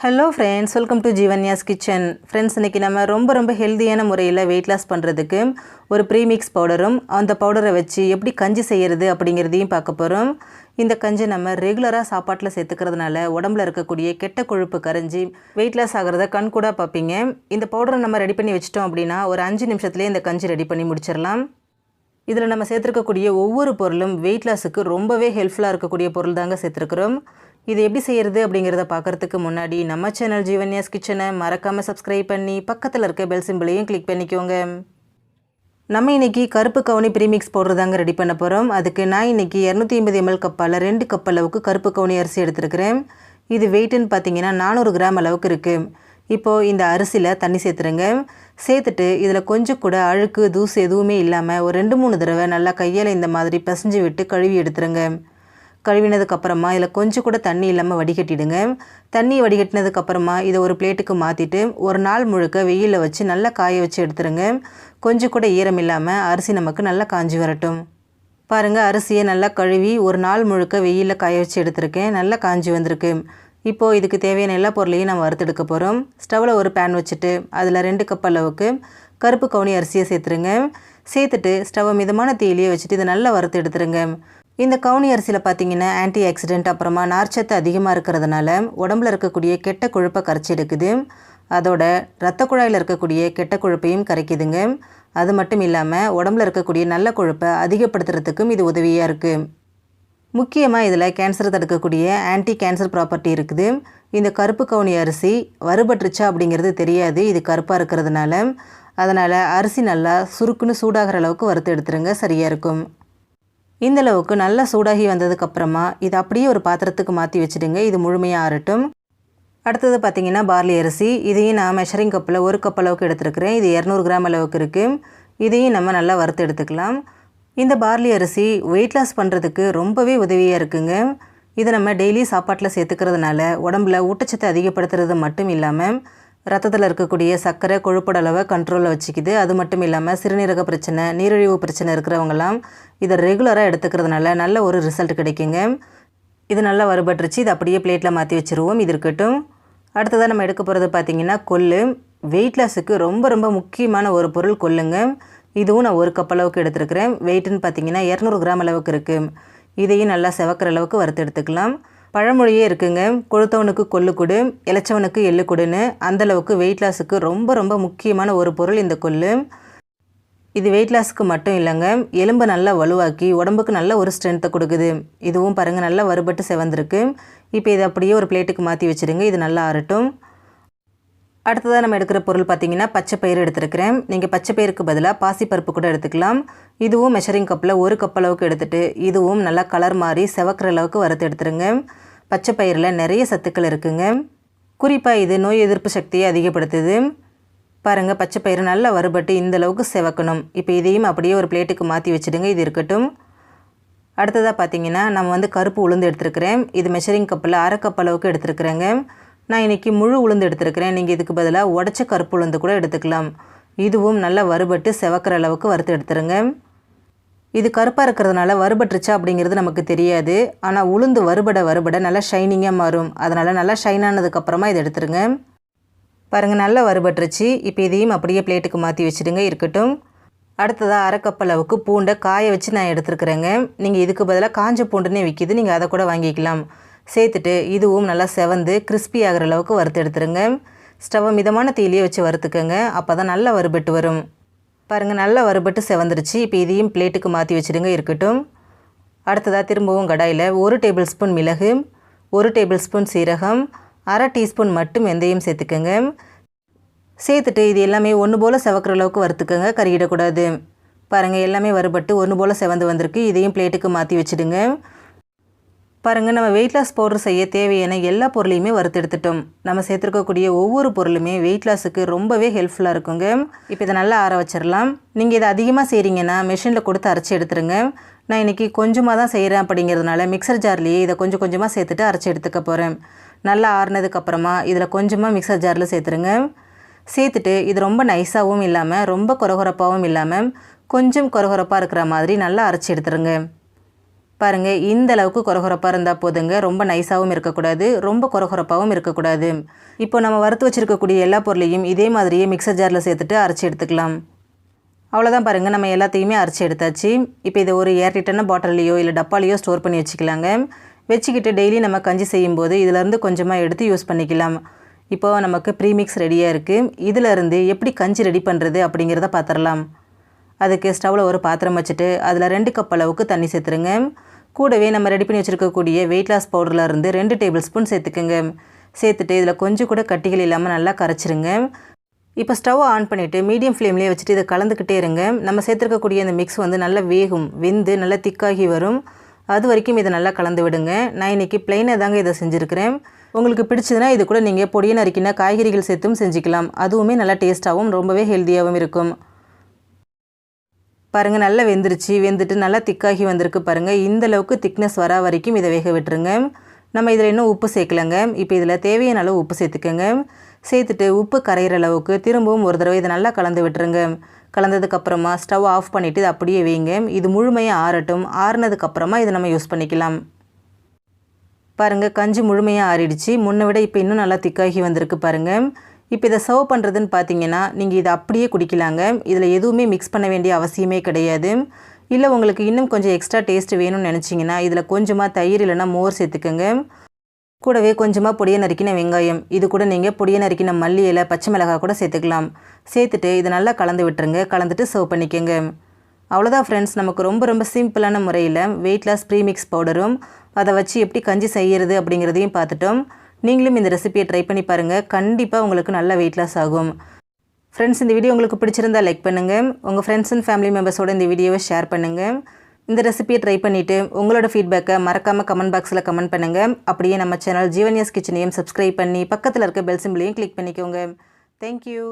Hello friends welcome to Jeevanya's kitchen friends இன்றைக்கி நம்ம ரொம்ப ரொம்ப ஹெல்த்தியான முறையில் வெயிட் லாஸ் பண்ணுறதுக்கு ஒரு ப்ரீமிக்ஸ் பவுடரும் அந்த பவுடரை வச்சு எப்படி கஞ்சி செய்கிறது அப்படிங்கிறதையும் பார்க்க போகிறோம் இந்த கஞ்சி நம்ம ரெகுலராக சாப்பாட்டில் சேர்த்துக்கிறதுனால உடம்புல இருக்கக்கூடிய கெட்ட கொழுப்பு கரைஞ்சி வெயிட் லாஸ் ஆகிறத கண் கூட பார்ப்பீங்க. இந்த பவுடரை நம்ம ரெடி பண்ணி வச்சிட்டோம் அப்படின்னா ஒரு அஞ்சு நிமிஷத்துலேயே இந்த கஞ்சி ரெடி பண்ணி முடிச்சிடலாம். இதில் நம்ம சேர்த்துருக்கக்கூடிய ஒவ்வொரு பொருளும் வெயிட் லாஸுக்கு ரொம்பவே ஹெல்ப்ஃபுல்லாக இருக்கக்கூடிய பொருள் தாங்க சேர்த்துருக்குறோம். இது எப்படி செய்கிறது அப்படிங்கிறத பார்க்குறதுக்கு முன்னாடி நம்ம சேனல் ஜீவன்யாஸ் கிச்சனை மறக்காமல் சப்ஸ்கிரைப் பண்ணி பக்கத்தில் இருக்க பெல் சிம்பிளையும் கிளிக் பண்ணிக்கோங்க. நம்ம இன்றைக்கி கருப்பு கவுனி ப்ரீமிக்ஸ் போடுறதாங்க ரெடி பண்ண போகிறோம் அதுக்கு நான் இன்றைக்கி இரநூத்தி ஐம்பது எம்எல் கப்பால் ரெண்டு கப் அளவுக்கு கருப்பு கவுனி அரிசி எடுத்துருக்கிறேன். இது வெயிட்டுன்னு பார்த்தீங்கன்னா நானூறு கிராம் அளவுக்கு இருக்குது இப்போது இந்த அரிசியில் தண்ணி சேர்த்துருங்க. சேர்த்துட்டு இதில் கொஞ்சம் கூட அழுக்கு தூசு எதுவுமே இல்லாமல் ஒரு ரெண்டு மூணு தடவை நல்லா கையால் இந்த மாதிரி பிசைஞ்சு விட்டு கழுவி எடுத்துருங்க. கழுவினதுக்கப்புறமா இதில் கொஞ்சம் கூட தண்ணி இல்லாமல் வடிகட்டிடுங்க. தண்ணி வடிகட்டினதுக்கப்புறமா இதை ஒரு பிளேட்டுக்கு மாற்றிட்டு ஒரு நாள் முழுக்க வெயிலில் வச்சு நல்லா காய வச்சு எடுத்துருங்க. கொஞ்சம் கூட ஈரம் இல்லாமல் அரிசி நமக்கு நல்லா காஞ்சி வரட்டும். பாருங்கள் அரிசியை நல்லா கழுவி ஒரு நாள் முழுக்க வெயிலில் காய வச்சு எடுத்திருக்கேன். நல்லா காஞ்சி வந்திருக்கு. இப்போது இதுக்கு தேவையான எல்லா பொருளையும் நம்ம வறுத்தெடுக்க போகிறோம். ஸ்டவ்வில் ஒரு பேன் வச்சுட்டு அதில் ரெண்டு கப் அளவுக்கு கருப்பு கவுனி அரிசியை சேர்த்துருங்க. சேர்த்துட்டு ஸ்டவ்வை மிதமான தீயிலேயே வச்சுட்டு இதை நல்லா வறுத்து எடுத்துருங்க. இந்த கவுனி அரிசியில் பார்த்தீங்கன்னா ஆன்டி ஆக்சிடென்ட் அப்புறமா நார்ச்சத்து அதிகமாக இருக்கிறதுனால உடம்புல இருக்கக்கூடிய கெட்ட கொழுப்பை கரைச்சி எடுக்குது. அதோட இரத்த குழாயில் இருக்கக்கூடிய கெட்ட கொழுப்பையும் கரைக்குதுங்க. அது மட்டும் இல்லாமல் உடம்புல இருக்கக்கூடிய நல்ல கொழுப்பை அதிகப்படுத்துறதுக்கும் இது உதவியாக இருக்குது முக்கியமாக இதில் கேன்சர் தடுக்கக்கூடிய ஆன்டி கேன்சர் ப்ராப்பர்ட்டி இருக்குது. இந்த கருப்பு கவுனி அரிசி வறுபட்டுருச்சா அப்படிங்கிறது தெரியாது. இது கருப்பாக இருக்கிறதுனால. அதனால் அரிசி நல்லா சுருக்குன்னு சூடாகிற அளவுக்கு வறுத்து எடுத்துருங்க. சரியாக இருக்கும். இந்த அளவுக்கு நல்லா சூடாகி வந்ததுக்கப்புறமா இது அப்படியே ஒரு பாத்திரத்துக்கு மாற்றி வச்சுடுங்க. இது முழுமையாக ஆறட்டும். அடுத்தது பார்த்திங்கன்னா பார்லி அரிசி. இதையும் நான் மெஷரிங் கப்பில் ஒரு கப் அளவுக்கு எடுத்துருக்கிறேன். இது இரநூறு கிராம் அளவுக்கு இருக்குது இதையும் நம்ம நல்லா வறுத்து எடுத்துக்கலாம். இந்த பார்லி அரிசி வெயிட் லாஸ் பண்ணுறதுக்கு ரொம்பவே உதவியாக இருக்குங்க. இதை நம்ம டெய்லி சாப்பாட்டில் சேர்த்துக்கிறதுனால உடம்புல ஊட்டச்சத்தை அதிகப்படுத்துறது மட்டும் இல்லாமல் ரத்தத்தில் இருக்கக்கூடிய சர்க்கரை கொழுப்பட அளவை கண்ட்ரோலில் வச்சுக்குது. அது மட்டும் இல்லாமல் சிறுநீரக பிரச்சனை நீரிழிவு பிரச்சனை இருக்கிறவங்களாம் இதை ரெகுலராக எடுத்துக்கிறதுனால நல்ல ஒரு ரிசல்ட் கிடைக்குங்க. இது நல்லா வறுபட்டுருச்சு. இது அப்படியே பிளேட்டில் மாற்றி வச்சுருவோம். இது இருக்கட்டும். அடுத்ததாக நம்ம எடுக்க போகிறது பார்த்திங்கன்னா கொள்ளு. வெயிட் லாஸுக்கு ரொம்ப ரொம்ப முக்கியமான ஒரு பொருள் கொல்லுங்க இதுவும் நான் ஒரு கப் அளவுக்கு எடுத்துருக்கிறேன். வெயிட்டுன்னு பார்த்தீங்கன்னா இரநூறு கிராம் அளவுக்கு இருக்குது இதையும் நல்லா செவக்கிற அளவுக்கு வறுத்து எடுத்துக்கலாம். பழமொழியே இருக்குங்க. கொழுத்தவனுக்கு கொள்ளு கொடு இளைச்சவனுக்கு எள்ளு கொடுன்னு. அந்தளவுக்கு வெயிட் லாஸுக்கு ரொம்ப ரொம்ப முக்கியமான ஒரு பொருள் இந்த கொள்ளு. இது வெயிட் லாஸ்க்கு மட்டும் இல்லைங்க. எலும்பை நல்லா வலுவாக்கி உடம்புக்கு நல்ல ஒரு ஸ்ட்ரென்த்தை கொடுக்குது. இதுவும் பாருங்கள் நல்லா வறுபட்டு செவந்திருக்கு. இப்போ இதை அப்படியே ஒரு பிளேட்டுக்கு மாற்றி வச்சுருங்க. இது நல்லா ஆறட்டும். அடுத்ததாக நம்ம எடுக்கிற பொருள் பார்த்திங்கன்னா பச்சை பயிறு எடுத்துருக்கிறேன். நீங்கள் பச்சை பயிருக்கு பதிலாக பாசிப்பருப்பு கூட எடுத்துக்கலாம். இதுவும் மெஷரிங் கப்பில் ஒரு கப் அளவுக்கு எடுத்துகிட்டு இதுவும் நல்லா கலர் மாறி செவக்கிற அளவுக்கு வறுத்து எடுத்துருங்க. பச்சை பயிரில் நிறைய சத்துக்கள் இருக்குங்க. குறிப்பாக இது நோய் எதிர்ப்பு சக்தியை அதிகப்படுத்துது. பாருங்கள் பச்சை பயிறு நல்லா வறுபட்டு இந்த அளவுக்கு செவக்கணும். இப்போ இதையும் அப்படியே ஒரு பிளேட்டுக்கு மாற்றி வச்சுடுங்க இது இருக்கட்டும். அடுத்ததாக பார்த்தீங்கன்னா நம்ம வந்து கருப்பு உளுந்து எடுத்துருக்கிறேன். இது மெஷரிங் கப்பில் அரை கப் அளவுக்கு எடுத்துருக்குறேங்க. நான் இன்றைக்கி முழு உளுந்து எடுத்துருக்கிறேன். நீங்கள் இதுக்கு பதிலாக உடச்ச கருப்பு உளுந்து கூட எடுத்துக்கலாம். இதுவும் நல்லா வறுபட்டு செவக்கிற அளவுக்கு வறுத்து எடுத்துருங்க. இது கருப்பாக இருக்கிறதுனால வறுபட்டுருச்சா அப்படிங்கிறது நமக்கு தெரியாது. ஆனால் உளுந்து வறுபட வறுபட நல்லா ஷைனிங்காக மாறும். அதனால் நல்லா ஷைன் ஆனதுக்கப்புறமா இதை எடுத்துருங்க. பாருங்கள் நல்லா வறுபட்டுருச்சு. இப்போ இதையும் அப்படியே பிளேட்டுக்கு மாற்றி வச்சுடுங்க இருக்கட்டும். அடுத்ததாக அரை கப் அளவுக்கு பூண்டை காய வச்சு நான் எடுத்துருக்குறேங்க. நீங்கள் இதுக்கு பதிலாக காஞ்ச பூண்டுன்னே விற்கிது நீங்கள் அதை கூட வாங்கிக்கலாம். சேர்த்துட்டு இதுவும் நல்லா செவந்து கிறிஸ்பி ஆகிற அளவுக்கு வறுத்து எடுத்துருங்க. ஸ்டவ்வை மிதமான தீயிலேயே வச்சு வறுத்துக்கோங்க. அப்போ தான் நல்லா வறுபட்டு வரும். பாருங்கள் நல்லா வறுபட்டு செவந்துருச்சு. இப்போ இதையும் பிளேட்டுக்கு மாற்றி வச்சுடுங்க இருக்கட்டும். அடுத்ததாக திரும்பவும் கடாயில் ஒரு டேபிள் ஸ்பூன் மிளகு ஒரு டேபிள் ஸ்பூன் சீரகம் அரை டீஸ்பூன் மட்டும் வெந்தயம் சேர்த்துக்கோங்க. சேர்த்துட்டு இது எல்லாமே ஒன்று போல் செவக்கிற அளவுக்கு வறுத்துக்கோங்க கறியிடக்கூடாது பாருங்கள் எல்லாமே வறுபட்டு ஒன்று போல் செவந்து வந்திருக்கு. இதையும் பிளேட்டுக்கு மாற்றி வச்சுடுங்க. பாருங்கள் நம்ம வெயிட் லாஸ் பவுடர் செய்ய தேவையான எல்லா பொருளையுமே வறுத்து எடுத்துட்டோம் நம்ம சேர்த்துருக்கக்கூடிய ஒவ்வொரு பொருளுமே வெயிட் லாஸுக்கு ரொம்பவே ஹெல்ப்ஃபுல்லாக இருக்குங்க. இப்போ இதை நல்லா ஆற வச்சிடலாம். நீங்கள் இதை அதிகமாக செய்கிறீங்கன்னா மிஷினில் கொடுத்து அரைச்சி எடுத்துருங்க. நான் இன்றைக்கி கொஞ்சமாக தான் செய்கிறேன் அப்படிங்கிறதுனால மிக்சர் ஜார்லேயே இதை கொஞ்சம் கொஞ்சமாக சேர்த்துட்டு அரைச்சி எடுத்துக்க போகிறேன் நல்லா ஆறுனதுக்கப்புறமா இதில் கொஞ்சமாக மிக்சர் ஜாரில் சேர்த்துருங்க. சேர்த்துட்டு இது ரொம்ப நைஸாகவும் இல்லாமல் ரொம்ப குறகுறப்பாகவும் இல்லாமல் கொஞ்சம் குறகுறப்பாக இருக்கிற மாதிரி நல்லா அரைச்சி எடுத்துருங்க. பாருங்கள் இந்த அளவுக்கு குறகுறப்பாக இருந்தால் போதுங்க. ரொம்ப நைஸாகவும் இருக்கக்கூடாது. ரொம்ப குறகுறப்பாகவும் இருக்கக்கூடாது. இப்போ நம்ம வறுத்து வச்சுருக்கக்கூடிய எல்லா பொருளையும் இதே மாதிரியே மிக்சர் ஜாரில் சேர்த்துட்டு அரைச்சி எடுத்துக்கலாம். அவ்வளோதான் பாருங்கள் நம்ம எல்லாத்தையுமே அரைச்சி எடுத்தாச்சு. இப்போ இதை ஒரு ஏர்டிட்டான பாட்டில்லையோ இல்லை டப்பாலையோ ஸ்டோர் பண்ணி வச்சுக்கலாங்க. வச்சுக்கிட்டு டெய்லி நம்ம கஞ்சி செய்யும்போது இதிலேருந்து கொஞ்சமாக எடுத்து யூஸ் பண்ணிக்கலாம். இப்போ நமக்கு ப்ரீமிக்ஸ் ரெடியாக இருக்குது இதிலேருந்து எப்படி கஞ்சி ரெடி பண்ணுறது அப்படிங்கிறத பார்த்துடலாம் அதுக்கு ஸ்டவ்வில் ஒரு பாத்திரம் வச்சுட்டு அதில் ரெண்டு கப் அளவுக்கு தண்ணி சேர்த்துருங்க. கூடவே நம்ம ரெடி பண்ணி வச்சுருக்கக்கூடிய வெயிட் லாஸ் பவுடரில் இருந்து ரெண்டு டேபிள் ஸ்பூன் சேர்த்துக்கோங்க. சேர்த்துட்டு இதில் கொஞ்சம் கூட கட்டிகள் இல்லாமல் நல்லா கரைச்சிருங்க. இப்போ ஸ்டவ் ஆன் பண்ணிவிட்டு மீடியம் ஃப்ளேம்லேயே வச்சுட்டு இதை கலந்துக்கிட்டே இருங்க. நம்ம சேர்த்துருக்கக்கூடிய இந்த மிக்ஸ் வந்து நல்லா வேகும் வெந்து நல்லா திக்காகி வரும். அது வரைக்கும் இதை நல்லா கலந்து விடுங்க. நான் இன்றைக்கி பிளெயினாக தாங்க இதை செஞ்சுருக்கிறேன். உங்களுக்கு பிடிச்சதுன்னா இது கூட நீங்கள் பொடியை நறுக்கினா காய்கறிகள் சேர்த்தும் செஞ்சுக்கலாம். அதுவுமே நல்லா டேஸ்ட்டாகவும் ரொம்பவே ஹெல்த்தியாகவும் இருக்கும். பாருங்கள் நல்லா வெந்துருச்சு. வெந்துட்டு நல்லா திக்காகி வந்திருக்கு பாருங்கள் இந்த அளவுக்கு திக்னஸ் வர வரைக்கும் இதை வேக விட்டுருங்க. நம்ம இதில் இன்னும் உப்பு சேர்க்கலங்க. இப்போ இதில் தேவையான அளவு உப்பு சேர்த்துக்கோங்க. சேர்த்துட்டு உப்பு கரையிற அளவுக்கு திரும்பவும் ஒரு தடவை இதை நல்லா கலந்து விட்டுருங்க. கலந்ததுக்கப்புறமா ஸ்டவ் ஆஃப் பண்ணிவிட்டு இதை அப்படியே வைங்க. இது முழுமையாக ஆறட்டும். ஆறுனதுக்கப்புறமா இதை நம்ம யூஸ் பண்ணிக்கலாம். பாருங்கள் கஞ்சி முழுமையாக ஆறிடுச்சு. முன்னை விட இப்போ இன்னும் நல்லா திக்காகி வந்திருக்கு பாருங்கள் இப்போ இதை சர்வ் பண்ணுறதுன்னு பார்த்தீங்கன்னா நீங்கள் இதை அப்படியே குடிக்கலாங்க. இதில் எதுவுமே மிக்ஸ் பண்ண வேண்டிய அவசியமே கிடையாது. இல்லை உங்களுக்கு இன்னும் கொஞ்சம் எக்ஸ்ட்ரா டேஸ்ட் வேணும்னு நினச்சிங்கன்னா இதில் கொஞ்சமாக தயிர் இல்லைன்னா மோர் சேர்த்துக்கோங்க. கூடவே கொஞ்சமாக பொடியை நறுக்கின வெங்காயம். இது கூட நீங்கள் பொடியை நறுக்கின மல்லி இலை பச்சை மிளகாய் கூட சேர்த்துக்கலாம். சேர்த்துட்டு இதை நல்லா கலந்து விட்டுருங்க. கலந்துட்டு சர்வ் பண்ணிக்கோங்க. அவ்வளோதான் ஃப்ரெண்ட்ஸ் நமக்கு ரொம்ப ரொம்ப சிம்பிளான முறையில் வெயிட் லாஸ் ப்ரீமிக்ஸ் பவுடரும் அதை வச்சு எப்படி கஞ்சி செய்கிறது அப்படிங்கிறதையும் பார்த்துட்டோம். நீங்களும் இந்த ரெசிபியை ட்ரை பண்ணி பாருங்கள் கண்டிப்பாக உங்களுக்கு நல்ல வெயிட் லாஸ் ஆகும். ஃப்ரெண்ட்ஸ் இந்த வீடியோ உங்களுக்கு பிடிச்சிருந்தா லைக் பண்ணுங்கள் உங்கள் ஃப்ரெண்ட்ஸ் அண்ட் ஃபேமிலி மெம்பர்ஸோட இந்த வீடியோவை ஷேர் பண்ணுங்கள் இந்த ரெசிபியை ட்ரை பண்ணிவிட்டு உங்களோட ஃபீட்பேக்கை மறக்காமல் கமெண்ட் பாக்ஸில் கமெண்ட் பண்ணுங்கள் அப்படியே நம்ம சேனல் ஜீவன்யாஸ் கிச்சனையும் சப்ஸ்கிரைப் பண்ணி பக்கத்தில் இருக்க பெல் சிம்பிளையும் கிளிக் பண்ணிக்கோங்க. Thank you